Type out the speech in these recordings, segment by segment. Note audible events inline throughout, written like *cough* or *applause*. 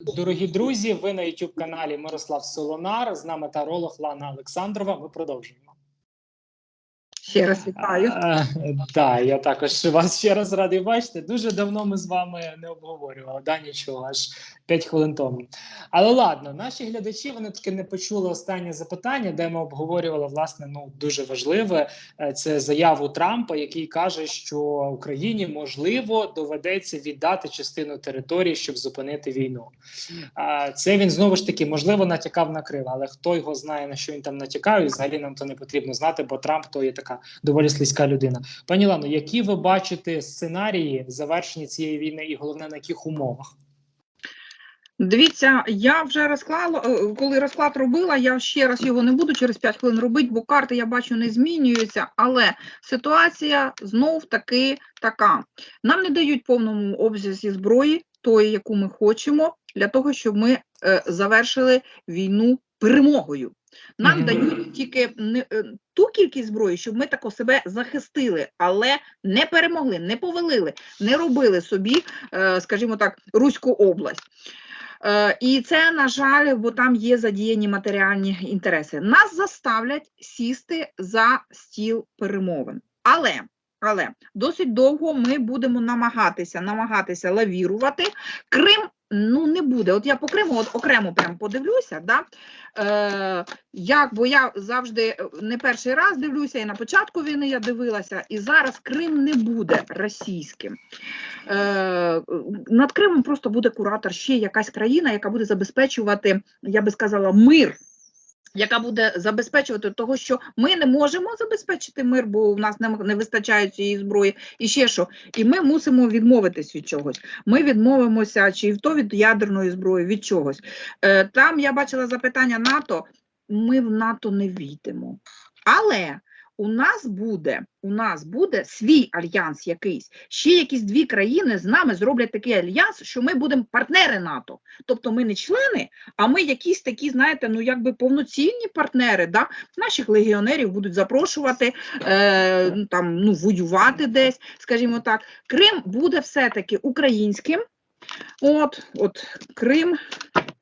Дорогі друзі, ви на youtube каналі Мирослав Солонар. З нами таролог Лана Олександрова. Ми продовжуємо. Ще раз вітаю. Так, я також вас ще раз радий бачити. Дуже давно ми з вами не обговорювали, да, нічого, аж 5 хвилин тому. Але ладно, наші глядачі вони таки не почули останнє запитання, де ми обговорювали власне ну дуже важливе. е, Це заяву Трампа, який каже, що Україні можливо доведеться віддати частину території, щоб зупинити війну. Це він знову ж таки можливо натякав на Крим, але хто його знає на що він там натякає, і взагалі нам то не потрібно знати, бо Трамп то є така доволі слизька людина. Пані Лано, які ви бачите сценарії завершення цієї війни, і головне на яких умовах? Дивіться, я вже розклала, е, коли розклад робила, я ще раз його не буду через 5 хвилин робити, бо карти я бачу не змінюються. Але ситуація знов таки така: нам не дають повному обсязі зброї, тої, яку ми хочемо, для того, щоб ми е, завершили війну перемогою. Нам Мгм. дають тільки не, е, ту кількість зброї, щоб ми тако себе захистили, але не перемогли, не повелили, не робили собі, е, скажімо так, Руську область. Е, І це, на жаль, бо там є задіяні матеріальні інтереси. Нас заставлять сісти за стіл перемовин. Але, але досить довго ми будемо намагатися, намагатися лавірувати. Крим ну не буде. От я по Криму от окремо прям подивлюся. Да? Е, як, бо я завжди е, не перший раз дивлюся, і на початку війни я дивилася, і зараз Крим не буде російським. Е, над Кримом просто буде куратор ще якась країна, яка буде забезпечувати, я би сказала, мир. Яка буде забезпечувати того, що ми не можемо забезпечити мир, бо в нас не, не вистачає цієї зброї, і ще що. І ми мусимо відмовитись від чогось. Ми відмовимося чи то від ядерної зброї, від чогось. Е, там я бачила запитання НАТО. Ми в НАТО не війдемо. Але у нас буде у нас буде свій альянс якийсь. Ще якісь дві країни з нами зроблять такий альянс, що ми будемо партнери НАТО. Тобто ми не члени, а ми якісь такі, знаєте, ну якби повноцінні партнери. Да? Наших легіонерів будуть запрошувати е, ну, там, ну, воювати десь, скажімо так. Крим буде все-таки українським. От, от Крим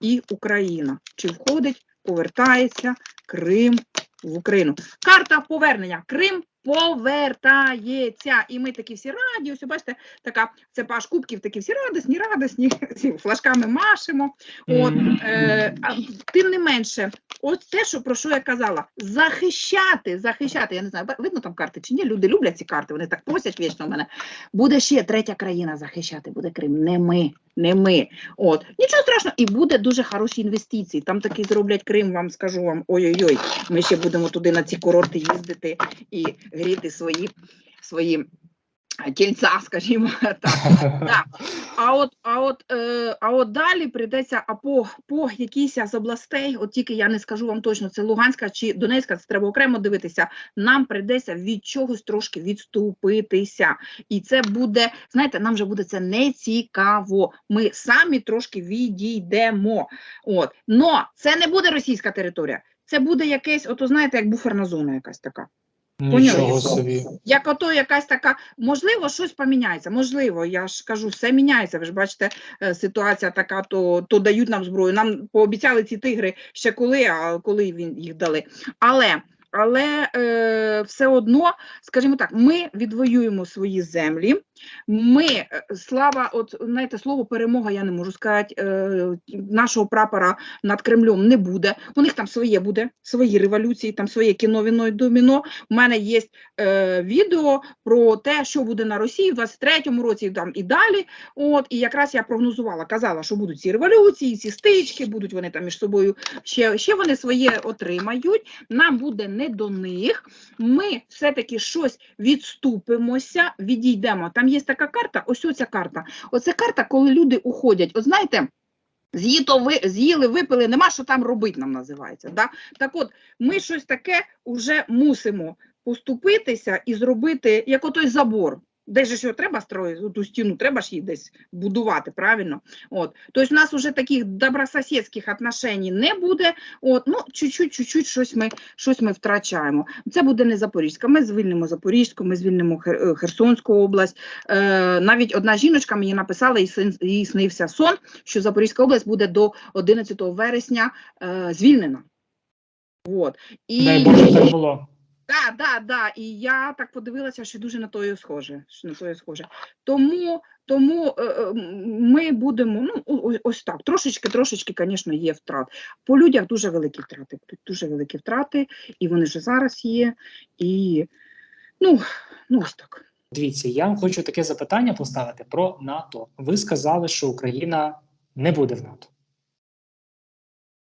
і Україна. Чи входить, повертається Крим в Україну. Карта повернення. Крим повертається. І ми такі всі раді. Ось бачите, така це паш кубків, такі всі радісні, радісні, *laughs* флажками машемо. От, е, а, тим не менше, от те, що про що я казала, захищати, захищати. Я не знаю, видно там карти чи ні. Люди люблять ці карти, вони так просять вічно в мене. Буде ще третя країна захищати, буде Крим. Не ми, не ми. От нічого страшного, і буде дуже хороші інвестиції. Там таки зроблять Крим, вам скажу вам. Ой-ой-ой, ми ще будемо туди на ці курорти їздити і гріти свої свої тільця, *laughs* скажімо так. Так. А от, а от, е, а от далі прийдеться, а по, по якійсь з областей, от тільки я не скажу вам точно, це Луганська чи Донецька, це треба окремо дивитися. Нам прийдеться від чогось трошки відступитися. І це буде, знаєте, нам вже буде це не цікаво. Ми самі трошки відійдемо. От. Но це не буде російська територія. Це буде якесь, ото знаєте, як буферна зона якась така. Нічого собі. Як ото якась така, можливо, щось поміняється. Можливо, я ж кажу, все міняється. Ви ж бачите, е, ситуація така, то, то дають нам зброю. Нам пообіцяли ці тигри ще коли, а коли він їх дали. Але. Але е, все одно, скажімо так, ми відвоюємо свої землі. Ми, е, слава, от знаєте, слово перемога, я не можу сказати, е, нашого прапора над Кремлем не буде. У них там своє буде, свої революції, там своє кіно, віно і доміно. У мене є е, відео про те, що буде на Росії в 23-му році там і далі. От, і якраз я прогнозувала, казала, що будуть ці революції, ці стички, будуть вони там між собою ще, ще вони своє отримають. Нам буде не до них. Ми все-таки щось відступимося, відійдемо. Там є така карта, ось оця карта. Оце карта, коли люди уходять. От знаєте. З'їли, випили, нема що там робити, нам називається. Да? Так от, ми щось таке вже мусимо поступитися і зробити, як отой забор. Десь же його треба строїти, ту стіну, треба ж її десь будувати, правильно? От. Тобто у нас вже таких добрососідських отношень не буде. От, ну, чуть-чуть, чуть-чуть щось ми, щось ми втрачаємо. Це буде не Запорізька. Ми звільнимо Запорізьку, ми звільнимо е, Херсонську область. Е, навіть одна жіночка мені написала, їй сын- їй снився сон, що Запорізька область буде до 11 вересня е, звільнена. От. І... Дай Боже, так було. Да, да. І я так подивилася, що дуже на тою схоже. Що на тою схоже. Тому, тому е, е, ми будемо, ну, ось так. Трошечки, трошечки, звісно, є втрат. По людях дуже великі втрати. Дуже великі втрати, і вони вже зараз є. І ну, ну ось так. Дивіться, я вам хочу таке запитання поставити про НАТО. Ви сказали, що Україна не буде в НАТО.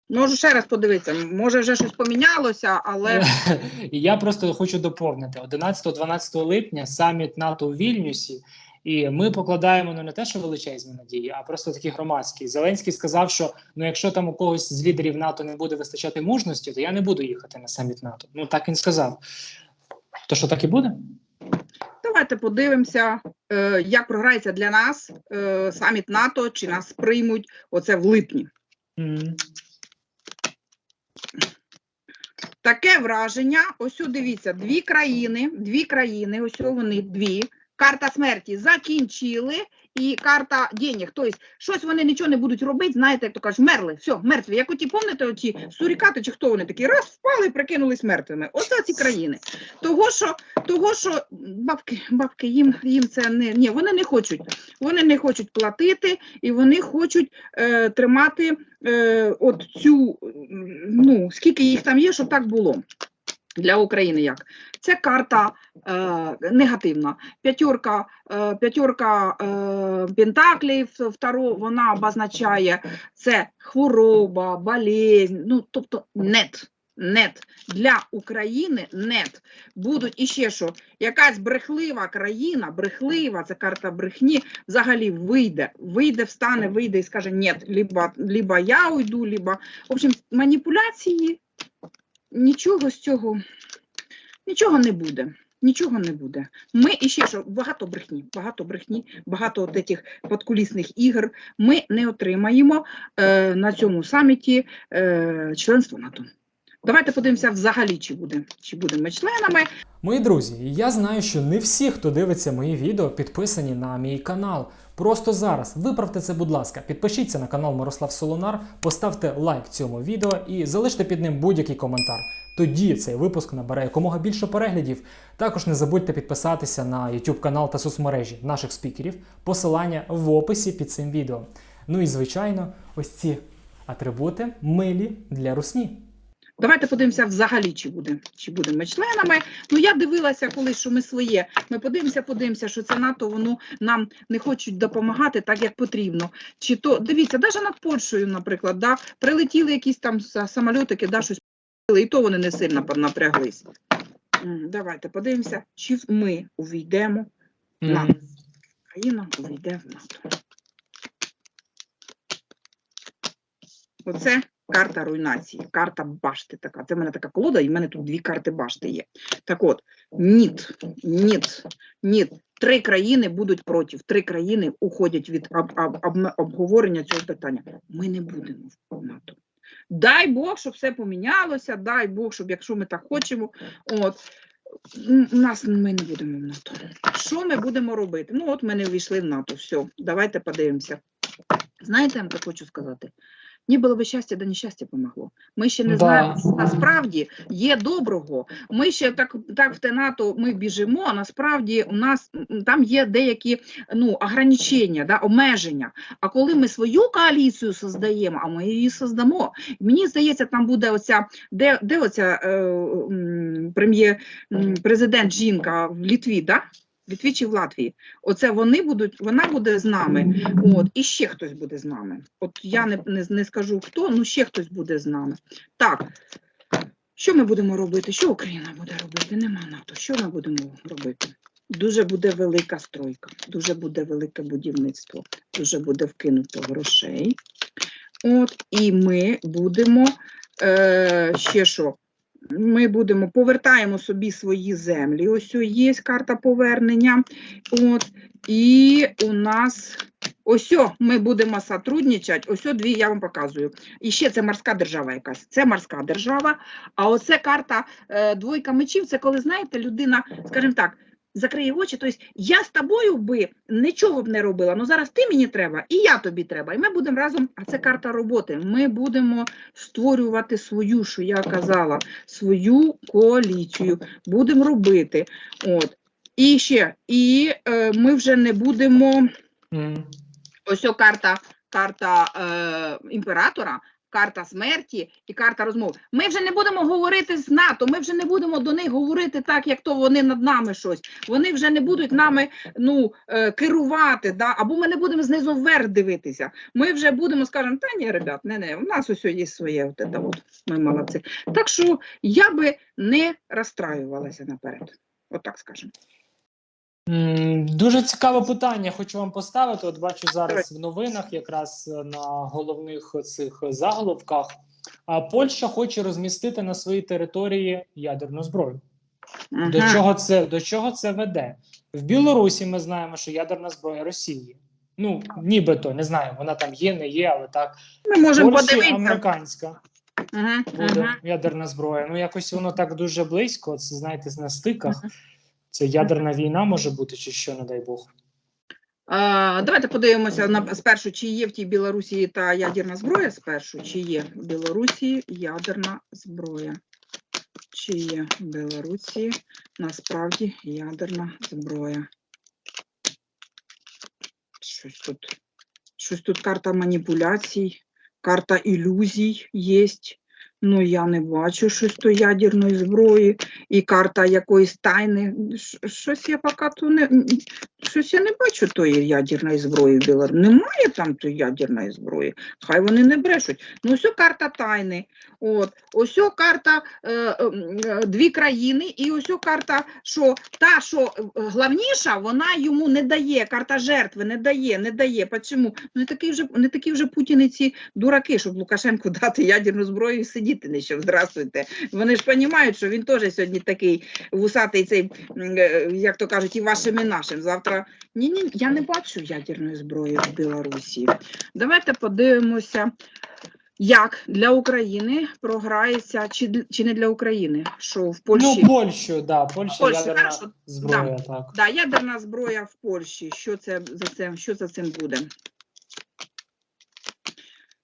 Можу ще раз подивитися. Може, вже щось помінялося, але *laughs* я просто хочу доповнити 11-12 липня саміт НАТО у Вільнюсі. І ми покладаємо ну, не те, що величезні надії, а просто такі громадські. Зеленський сказав, що ну, якщо там у когось з лідерів НАТО не буде вистачати мужності, то я не буду їхати на саміт НАТО. Ну так він сказав. То що так і буде? давайте подивимося, е, як програється для нас е, саміт НАТО, чи нас приймуть оце в липні. М. Таке враження. Ось дивіться, дві країни, дві країни, ось вони дві. Карта смерті закінчили, і карта денег. Тобто, щось вони нічого не будуть робити, знаєте, як то кажуть, мерли, все, мертві. Як оті, пам'ятаєте, оті сурікати, чи хто вони такі, раз впали, прикинулись мертвими. Оце ці країни. Того, що, того, що бабки, бабки, їм, їм це не, ні, вони не хочуть. Вони не хочуть платити, і вони хочуть е, тримати е, от цю, ну, скільки їх там є, щоб так було. Для України як? Це карта е, негативна. П'ятерка, е, п'ятерка е, пентаклів, второ, вона обозначає це хвороба, болезнь, ну, тобто нет. Нет. Для України нет. Будуть іще що, якась брехлива країна, брехлива, це карта брехні, взагалі вийде, вийде, встане, вийде і скаже нет, либо, либо я уйду, либо... В общем, маніпуляції, нічого з цього, нічого не буде. Нічого не буде. Ми і ще що багато брехні, багато брехні, багато от цих подкулісних ігор. Ми не отримаємо е, на цьому саміті е, членство НАТО. Давайте подивимося взагалі, чи буде, чи будемо членами. Мої друзі, я знаю, що не всі, хто дивиться мої відео, підписані на мій канал. Просто зараз виправте це, будь ласка, підпишіться на канал Мирослав Солонар, поставте лайк цьому відео і залиште під ним будь-який коментар. Тоді цей випуск набере якомога більше переглядів. Також не забудьте підписатися на YouTube канал та соцмережі наших спікерів. Посилання в описі під цим відео. Ну і звичайно, ось ці атрибути милі для русні. Давайте подивимося взагалі, чи буде, чи будемо ми членами. Ну я дивилася колись, що ми своє. Ми подивимося, подивимося, що це НАТО воно нам не хочуть допомагати так, як потрібно. Чи то дивіться, навіть над Польщею, наприклад, да, прилетіли якісь там са- самольотики, да, щось і то вони не сильно напряглись. Давайте подивимося, чи ми увійдемо в М. НАТО. Країна увійде в НАТО. Оце карта руйнації, карта башти така. Це в мене така колода, і в мене тут дві карти башти є. Так от, ніт, ніт, ніт. Три країни будуть проти, три країни уходять від об, об, об, обговорення цього питання. Ми не будемо в НАТО. Дай Бог, щоб все помінялося, дай Бог, щоб якщо ми так хочемо, от, нас ми не будемо в НАТО. Що ми будемо робити? Ну, от ми не увійшли в НАТО. Все, давайте подивимося. Знаєте, я вам так хочу сказати. Ні було би щастя, да нещастя помогло. Ми ще не Да. знаємо, насправді є доброго. Ми ще так, так в те НАТО ми біжимо, а насправді у нас там є деякі ну, ограничення, да, обмеження. А коли ми свою коаліцію создаємо, а ми її создамо, мені здається, там буде оця, де, де оця е, прем'єр-президент жінка в Літві, да? В Літві в Латвії? Оце вони будуть, вона буде з нами. От, і ще хтось буде з нами. От я не, не, не скажу хто, ну ще хтось буде з нами. Так, що ми будемо робити? Що Україна буде робити? Нема НАТО. Що ми будемо робити? Дуже буде велика стройка, дуже буде велике будівництво, дуже буде вкинуто грошей. От, і ми будемо е, ще що? Ми будемо повертаємо собі свої землі. Ось є карта повернення. От, і у нас ось ми будемо сотрудничати. Ось дві я вам показую. І ще це морська держава якась. Це морська держава. А оце карта е, двойка мечів. Це коли, знаєте, людина, скажімо так, закриє очі. Тобто я з тобою би нічого б не робила. Ну зараз ти мені треба, і я тобі треба. І ми будемо разом. А це карта роботи. Ми будемо створювати свою, що я казала, свою коаліцію. Будемо робити. От. І ще, і е, ми вже не будемо. Ось о карта, карта е, імператора, карта смерті і карта розмов. Ми вже не будемо говорити з НАТО, ми вже не будемо до них говорити так, як то вони над нами щось. Вони вже не будуть нами ну, е, керувати, да? або ми не будемо знизу вверх дивитися. Ми вже будемо скажемо, та ні, ребят, не, не, у нас ось є своє, от це от, ми молодці. Так що я би не розстраювалася наперед. Отак скажемо. Дуже цікаве питання. Хочу вам поставити. От бачу зараз в новинах, якраз е, на головних цих заголовках. А Польща хоче розмістити на своїй території ядерну зброю. До чого це до чого це веде? В Білорусі ми знаємо, що ядерна зброя Росії. Ну нібито не знаю, вона там є, не є, але так Ми можемо Польщі подивитися. американська Ага, буде ага. ядерна зброя. Ну якось воно так дуже близько. Це знаєте, на стиках. Ага. Це ядерна війна може бути, чи що, не дай Бог. А, давайте подивимося на спершу, чи є в тій Білорусі та ядерна зброя. Спершу, чи є в Білорусі ядерна зброя. Чи є в Білорусі насправді ядерна зброя? Щось тут, щось тут карта маніпуляцій, карта ілюзій є. Ну, я не бачу щось то ядерної зброї і карта якоїсь тайни. Щось я поки то не щось я не бачу тої ядерної зброї в. Немає там тої ядерної зброї. Хай вони не брешуть. Ну, ось карта тайни. От, ось карта е, ем, е, дві країни, і ось карта, що та, що е, главніша, вона йому не дає. Карта жертви не дає, не дає. Чому? Ну, не такі вже не такі вже путіниці дураки, щоб Лукашенку *laughs* дати ядерну зброю і сидіти не що. Здравствуйте. Вони ж розуміють, що він теж сьогодні такий вусатий, цей, е, як то кажуть, і вашим, і нашим. Завтра ні, ні, я не бачу ядерної зброї в Білорусі. Давайте подивимося, як для України програється, чи, чи не для України, що в Польщі. Ну, Польщу, да, Польща Польща, ядерна хорошо, зброя, так. Да, ядерна зброя в Польщі. Що це за цим, що за цим буде?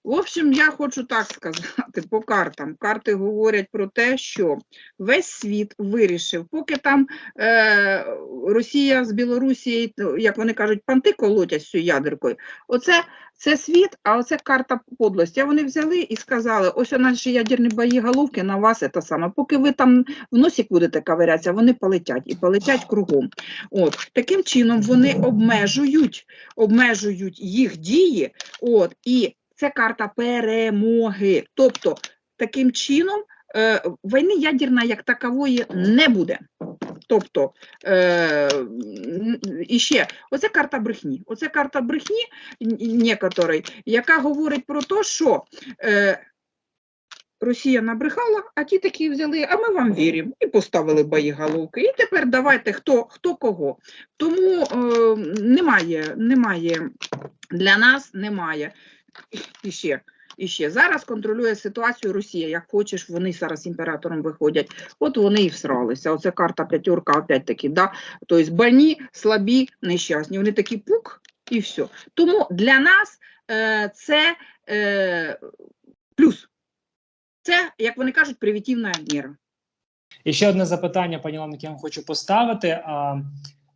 В общем, я хочу так сказати по картам. Карти говорять про те, що весь світ вирішив, поки там е, Росія з Білорусією, як вони кажуть, панти колотять цією ядеркою. Оце це світ, а оце карта подлості. А вони взяли і сказали: ось наші ядерні боєголовки на вас це саме. Поки ви там в носик будете ковирятися, вони полетять і полетять кругом. От таким чином вони обмежують, обмежують їх дії. От і це карта перемоги. Тобто, таким чином е, війни ядерна як такової не буде. Тобто, е, і ще, оце карта брехні. Оце карта брехні некоторої, яка говорить про те, що е, Росія набрехала, а ті такі взяли, а ми вам віримо, і поставили боєголовки. І тепер давайте хто, хто кого. Тому е, немає, немає для нас немає. І ще, зараз контролює ситуацію Росія. Як хочеш, вони зараз імператором виходять. От вони і всралися. Оце карта п'ятерка, опять таки, да? тобто больні, слабі, нещасні. Вони такі пук і все. Тому для нас е, це е, плюс. Це, як вони кажуть, привітівна міра. І ще одне запитання, пані Лам, я вам хочу поставити. А,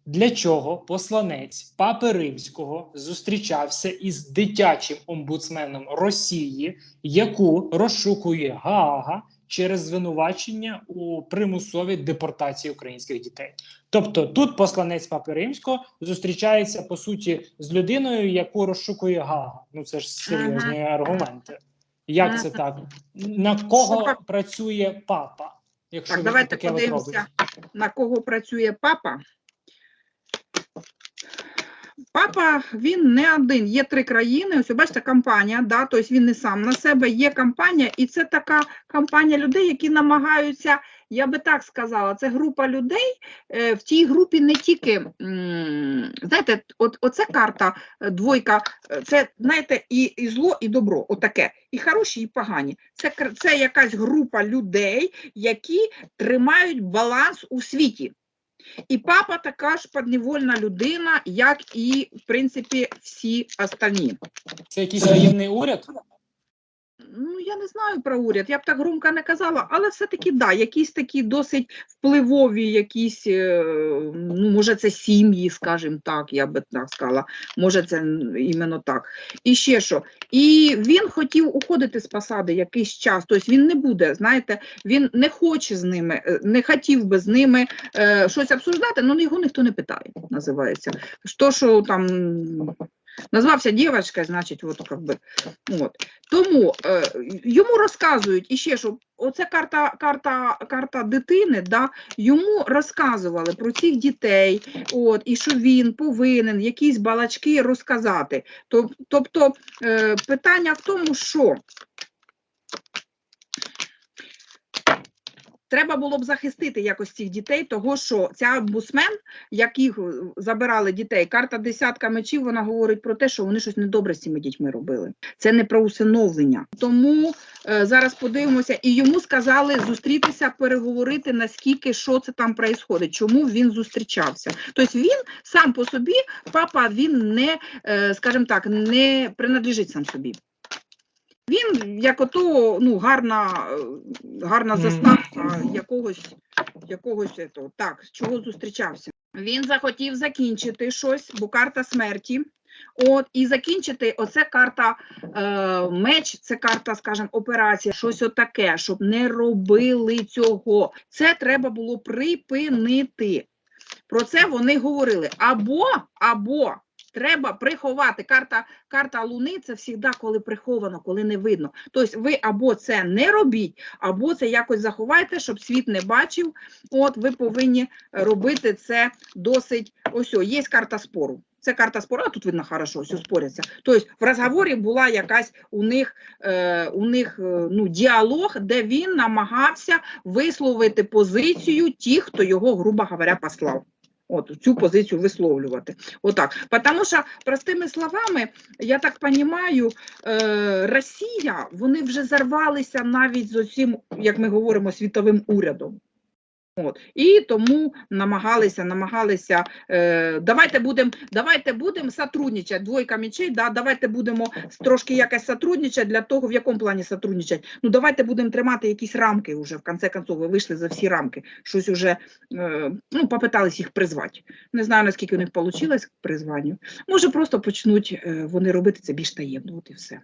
для чого посланець Папи Римського зустрічався із дитячим омбудсменом Росії, яку розшукує Гаага через звинувачення у примусовій депортації українських дітей? Тобто тут посланець Папи Римського зустрічається по суті з людиною, яку розшукує Гаага. Ну це ж серйозні аргументи. Як це так? На кого Слухай. працює папа? Якщо Так, давайте таке подивимося, на кого працює папа. Папа він не один. Є три країни. Ось бачите, компанія, да, тобто він не сам на себе. Є компанія, і це така компанія людей, які намагаються. Я би так сказала, це група людей. е, В тій групі не тільки знаєте, от оця карта е, двойка, е, це знаєте, і, і зло, і добро. Отаке, і хороші, і погані. Це це якась група людей, які тримають баланс у світі. І папа така ж подневольна людина, як і, в принципі, всі останні. Це якийсь таємний уряд? Ну, я не знаю про уряд, я б так громко не казала, але все-таки да, якісь такі досить впливові, якісь, е, ну, може, це сім'ї, скажімо так, я би так сказала, може, це іменно так. І ще що. І він хотів уходити з посади якийсь час, тобто він не буде, знаєте, він не хоче з ними, е, не хотів би з ними е, щось обсуждати, але його ніхто не питає, називається. То, що там назвався дівчинка, значить, от, как би, от. Тому е, йому розказують і ще що оце карта, карта, карта дитини, да, йому розказували про цих дітей, от, і що він повинен якісь балачки розказати. Тобто е, питання в тому, що треба було б захистити якось цих дітей, того що ця омбудсмен, яких е, забирали дітей, карта десятка мечів, вона говорить про те, що вони щось недобре з цими дітьми робили. Це не про усиновлення. Тому е, зараз подивимося, і йому сказали зустрітися, переговорити, наскільки що це там відбувається, чому він зустрічався. Тобто він сам по собі, папа, він не, е, скажімо так, не принадлежить сам собі. Він як ото ну, гарна, е, гарна заставка якогось, якогось етого. так, з чого зустрічався. Він захотів закінчити щось, бо карта смерті. От, і закінчити, оце карта е, меч, це карта, скажімо, операція, щось отаке, щоб не робили цього. Це треба було припинити. Про це вони говорили. Або, або треба приховати. Карта, карта Луни це завжди, коли приховано, коли не видно. Тобто ви або це не робіть, або це якось заховайте, щоб світ не бачив. От ви повинні робити це досить. Ось, о, є карта спору. Це карта спору, тут видно хорошо, все споряться. Тобто в розговорі була якась у них, е, у них е, ну, діалог, де він намагався висловити позицію тих, хто його, грубо говоря, послав. От цю позицію висловлювати. Отак. Тому що, простими словами, я так розумію, е, Росія, вони вже зарвалися навіть з усім, як ми говоримо, світовим урядом. От. І тому намагалися, намагалися, е, давайте будемо давайте будем сотрудничати, двойка мечей, да, давайте будемо трошки якось сотрудничати для того, в якому плані сотрудничати. Ну, давайте будемо тримати якісь рамки вже, в конце концов, ви вийшли за всі рамки, щось уже, е, ну, попитались їх призвати. Не знаю, наскільки у них вийшло призванню. Може, просто почнуть е, вони робити це більш таємно, от і все.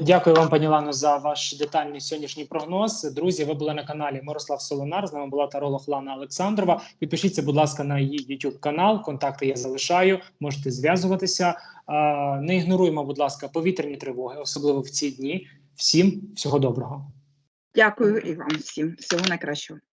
Дякую вам, пані Лано, за ваш детальний сьогоднішній прогноз. Друзі, ви були на каналі Мирослав Солонар. З нами була таролог Лана Олександрова. Підпишіться, будь ласка, на її YouTube канал. Контакти я залишаю. Можете зв'язуватися. Не ігноруємо, будь ласка, повітряні тривоги, особливо в ці дні. Всім всього доброго. Дякую і вам всім. Всього найкращого.